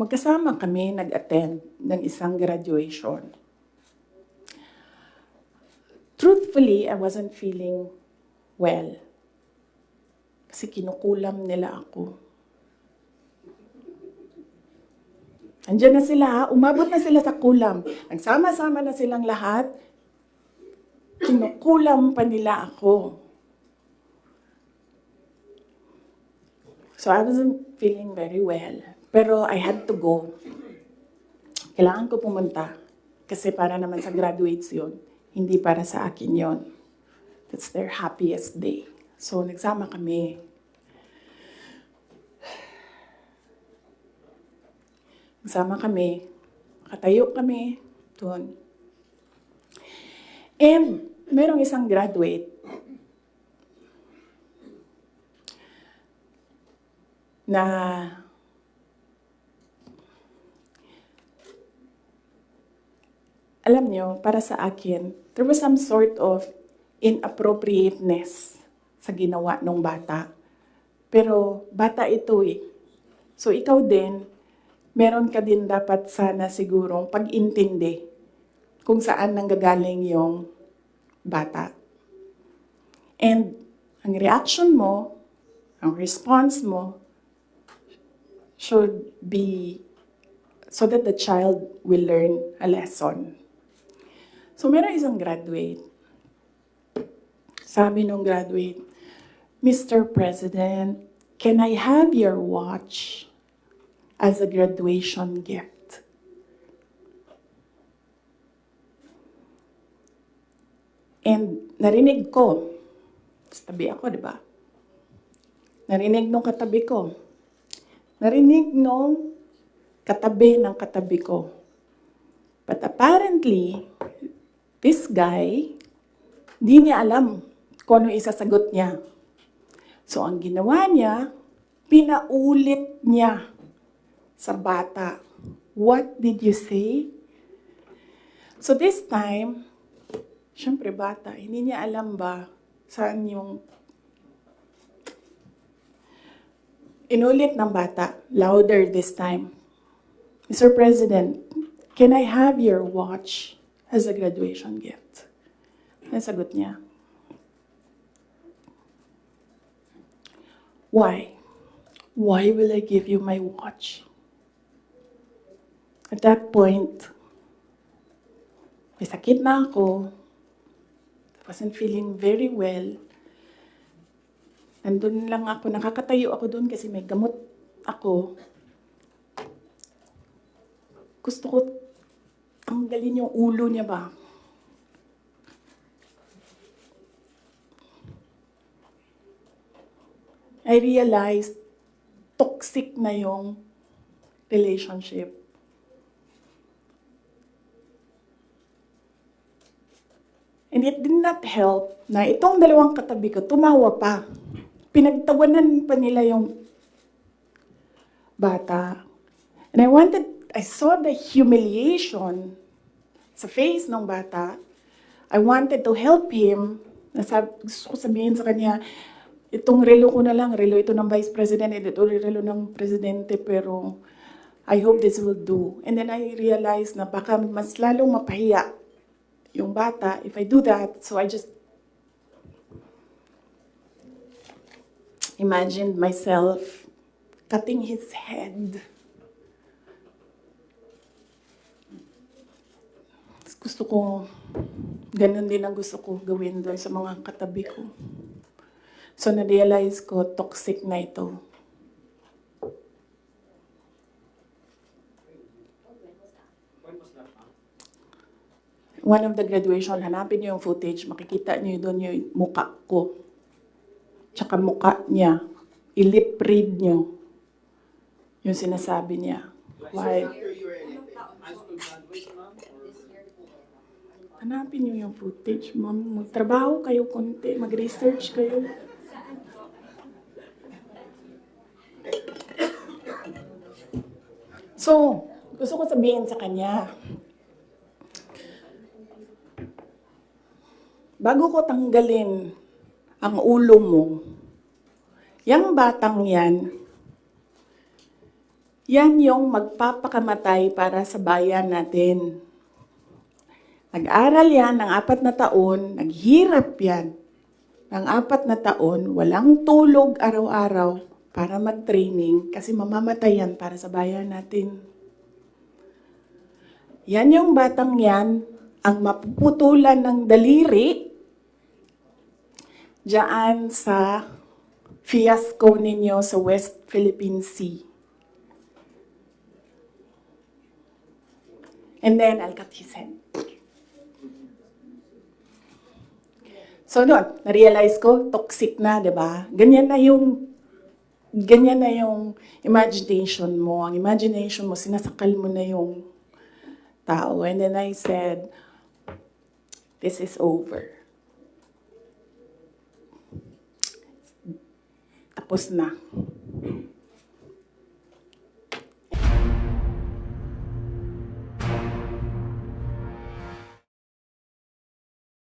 magkasama kami nag-attend ng isang graduation. Truthfully, I wasn't feeling well. Kasi kinukulam nila ako. Andiyan na sila, umabot na sila sa kulam. Nagsama-sama na silang lahat. Kinukulam pa nila ako. So I wasn't feeling very well. Pero I had to go. Kailangan ko pumunta. Kasi para naman sa graduates yun. Hindi para sa akin yon. That's their happiest day. So nagsama kami. Nagsama kami. Katayo kami doon. And merong isang graduate na alam nyo, para sa akin, there was some sort of inappropriateness sa ginawa ng bata. Pero bata ito eh. So ikaw din, meron ka din dapat sana sigurong pag-intindi kung saan nanggagaling yung bata. And ang reaction mo, ang response mo, should be so that the child will learn a lesson. So, meron isang graduate. Sabi nung graduate, Mr. President, can I have your watch as a graduation gift? And narinig ko, tabi ako, di ba? Narinig nung katabi ko. Narinig nung katabi ng katabi ko. But apparently, this guy, di niya alam kung ano isasagot niya. So, ang ginawa niya, pinaulit niya sa bata. What did you say? So, this time, syempre bata, hindi niya alam ba saan yung Inulit ng bata, louder this time. Mr. President, can I have your watch as a graduation gift? Nasagot niya. Why? Why will I give you my watch? At that point, may sakit na ako. I wasn't feeling very well. Nandun lang ako, nakakatayo ako doon kasi may gamot ako. Gusto ko tanggalin yung ulo niya ba? I realized toxic na yung relationship. And it did not help na itong dalawang katabi ko, tumawa pa. Pinagtawanan pa nila yung bata. And I wanted, I saw the humiliation sa face ng bata. I wanted to help him. Nasab, gusto ko sabihin sa kanya, itong relo ko na lang, relo ito ng Vice President, ito relo ng Presidente, pero I hope this will do. And then I realized na baka mas lalong mapahiya yung bata if I do that. So I just imagined myself cutting his head. Gusto ko, ganun din ang gusto ko gawin doon sa mga katabi ko. So na-realize ko, toxic na ito. One of the graduation, hanapin niyo yung footage, makikita niyo doon yung muka ko. Tsaka muka niya. I-lip read niyo yung sinasabi niya. Why? Hanapin niyo yung footage. Magtrabaho kayo konti, mag-research kayo. So, gusto ko sabihin sa kanya, bago ko tanggalin ang ulo mo, yung batang yan, Yan yung magpapakamatay para sa bayan natin. Nag-aral yan ng apat na taon, naghirap yan ng apat na taon, walang tulog araw-araw para mag-training kasi mamamatay yan para sa bayan natin. Yan yung batang yan, ang mapuputulan ng daliri diyan sa fiasco ninyo sa West Philippine Sea. And then, I'll cut his head. So doon, na-realize ko, toxic na, di ba? Ganyan na yung, ganyan na yung imagination mo. Ang imagination mo, sinasakal mo na yung tao. And then I said, this is over. Tapos na.